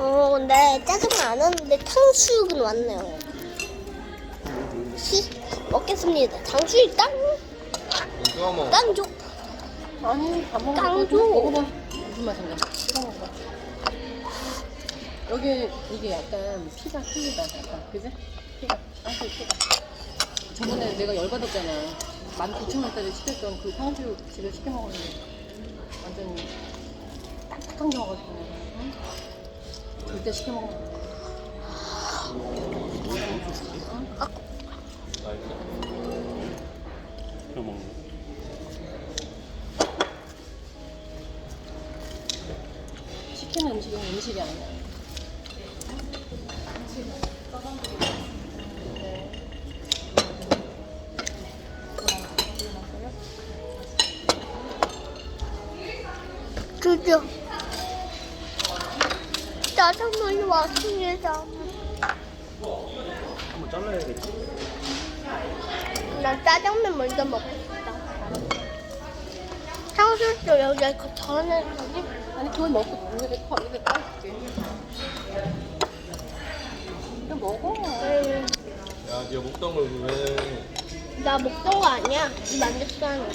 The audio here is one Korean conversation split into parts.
어, 근데 짜장면 안 왔는데 탕수육은 왔네요. 히, 먹겠습니다. 탕수육 땅, 이거 먹어. 땅 줘. 아니 밥 먹어. 깡줘. 먹어봐. 무슨 맛인가? 찍어 먹어. 여기 이게 약간 피가 틀리다. 약간 그지? 피가 탕수육 피가. 저번에 내가 열받았잖아. 19,000원짜리 시켰던 그 탕수육 집에 시켜 먹었는데 완전 딱딱한 게 와가지고 내가 응? 절대 시켜 먹으면 거. 시키는 음식은 음식이 아니야. 드디 어 짜장면이 왔습니다. 한번 잘라야겠지. 난 짜장면 먼저 먹고 싶다. 탕수육도 여기에 그 전에 거기 아니 그걸 먹고 커 입에 따줄게. 이거 먹어. 음, 야, 네가 먹던 걸 왜? 나 먹던 거 아니야. 이 만졌어 하는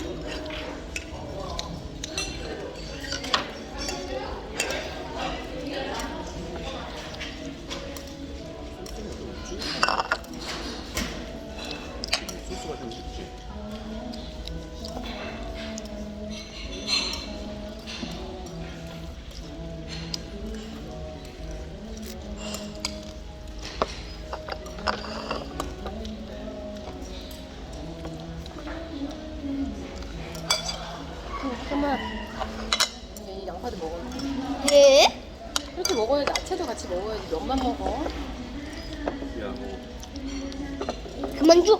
그만 줘.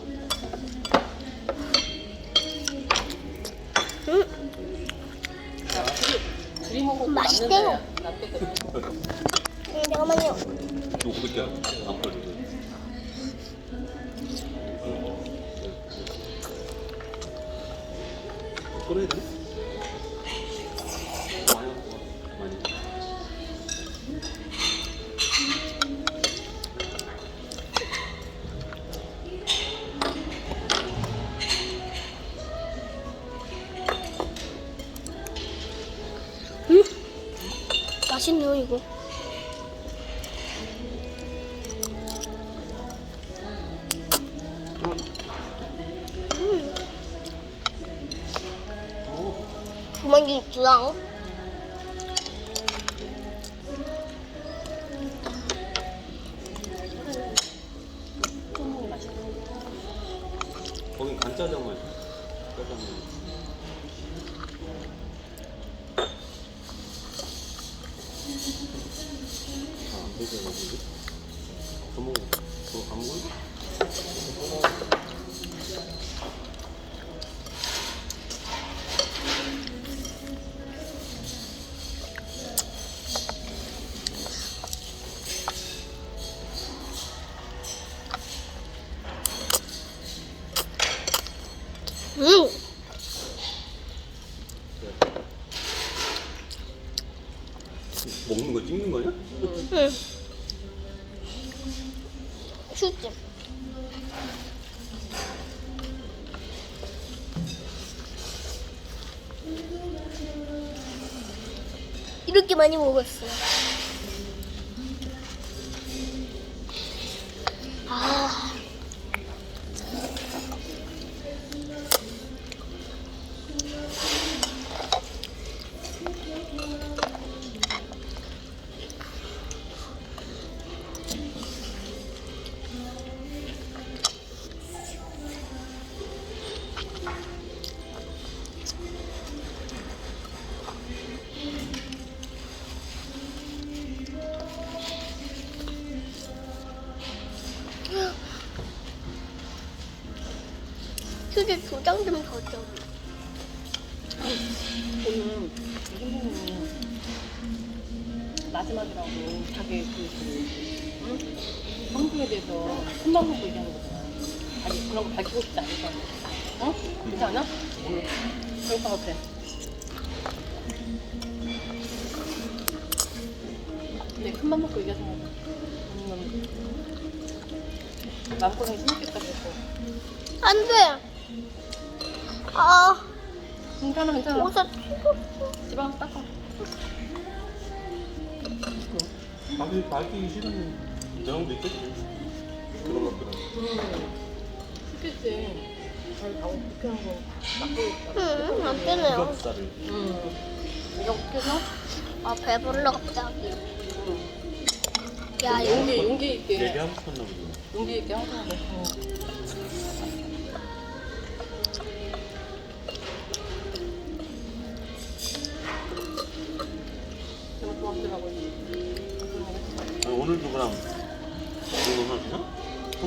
음, 야, 둘이, 먹어도 맛있대요. 음, 잠깐만요. 너 그때 안 걸리고. 꺼내야 돼? 음, 맛있네요 이거. 음, 주라. 쫀득이 맛있어. 거긴 간짜장만. 짜장면. 아, 안 되죠, 여기. 더 먹어. 더안? 음, 이렇게 많이 먹었어 휴지 두장 좀 더 줘. 오늘 선생님이 마지막이라고 자기 그, 그 응? 성격에 대해서 큰맘 먹고 얘기하는 거잖아. 아니 그런 거 밝히고 싶지 않으니까. 어? 그렇지 않아? 응. 그럴 것 같아. 내가 큰맘 먹고 얘기하자. 음, 마음고생 심했겠다 그랬어. 안 돼. 아, 괜찮아 괜찮아. 옷에 집 와서 닦아. 자기 밝히기 싫은 경우도 있겠지. 그런 것들은. 음. 좋겠지. 잘 가고 불쾌한 거 닦고 있다. 응, 안 되네요. 삼겹살을. 음. 이거 어떻게서? 아, 배불러 갑자기. 음. 야, 이거 용기 용기 있게 얘기하고 싶었나 보지. 용기 있게 항상 해. 음.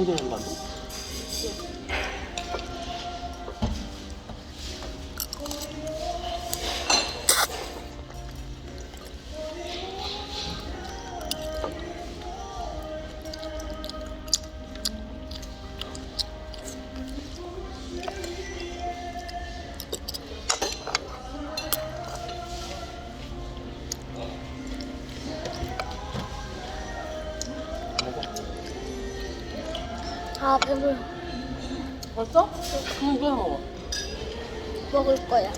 청소년 반 아, 배불러. 벌써? 그럼 이거 먹어. 먹을 거야.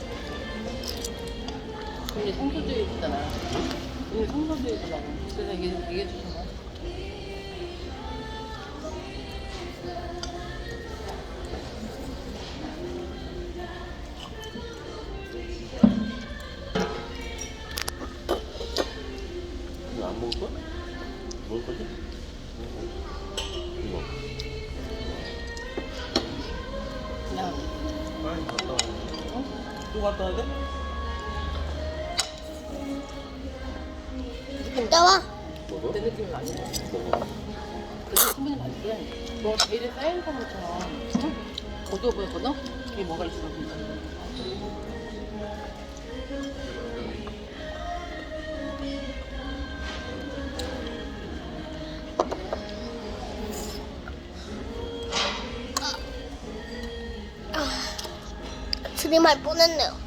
근데 성소주의 있잖아. 오늘 성소주의잖아. 그래서 이게 이게 좋 그냥 빨리 갔다 와. 어? 또 갔다 와야 돼? 나와. 먹어? 내 느낌은 아니야. 먹어. 그래서 충분히 맛있대. 너 제일에 쌓인 사람처럼 응? 어두워 보였거든? 이게 뭐가 있어. 드림할 뻔했네요.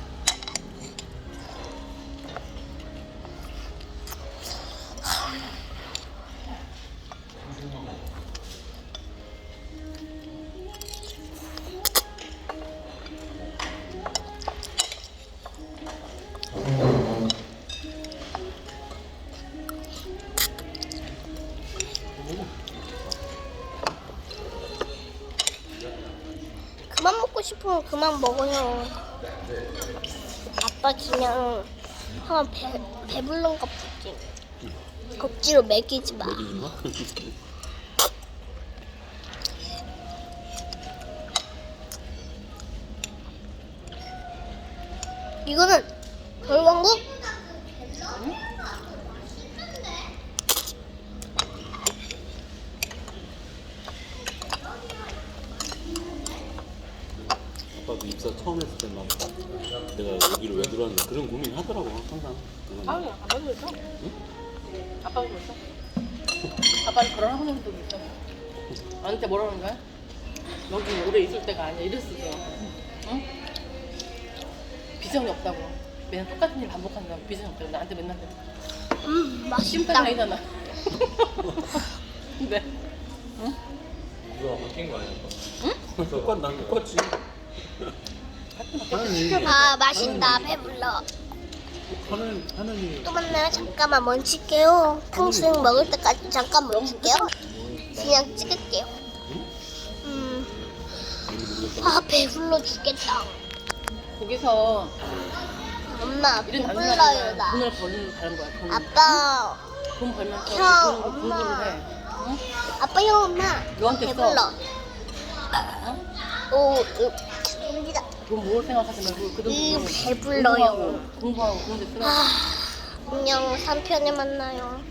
싶으면 그만 먹어요. 아빠 그냥 한 배, 배불른가 보지. 억지로 먹이지 마. 먹이지 마. 이거는 아빠도 입사 처음 했을 때 막 내가 여기로 왜 들어왔나 그런 고민 하더라고 항상. 아니, 아빠도 그랬어? 아빠도 그랬어? 아빠는 결혼하고 나서도 그랬어. 나한테 뭐라는 거야? 여기 오래 있을 때가 아니야. 이랬어. 응? 비전이 없다고. 맨날 똑같은 일 반복한다고. 비전이 없다고. 나한테 맨날 그래. 음, 심판 맛있다. 아니잖아. 근데 누가 바뀐 거 아니야? 똑같 난 똑같지. 아, 맛있다. 배불러. 하는 또 만나요. 잠깐만 멈출게요. 탕수육 먹을 때까지 잠깐 멈출게요. 그냥 찍을게요. 음, 아, 배불러 죽겠다. 거기서 엄마, 배불러요, 나. 돈을 거 다른 거야. 돈, 아빠, 돈 벌면서 그 형, 돈으로 엄마. 공부를 해. 응? 아빠, 형, 엄마. 너한테 써. 배불러. 응? 오, 으, 여기다. 돈 모을 생각하지 말고 그돈 음, 배불러요. 공부하고 공부하고 그런 데 쓰라고. 아, 안녕, 3편에 만나요.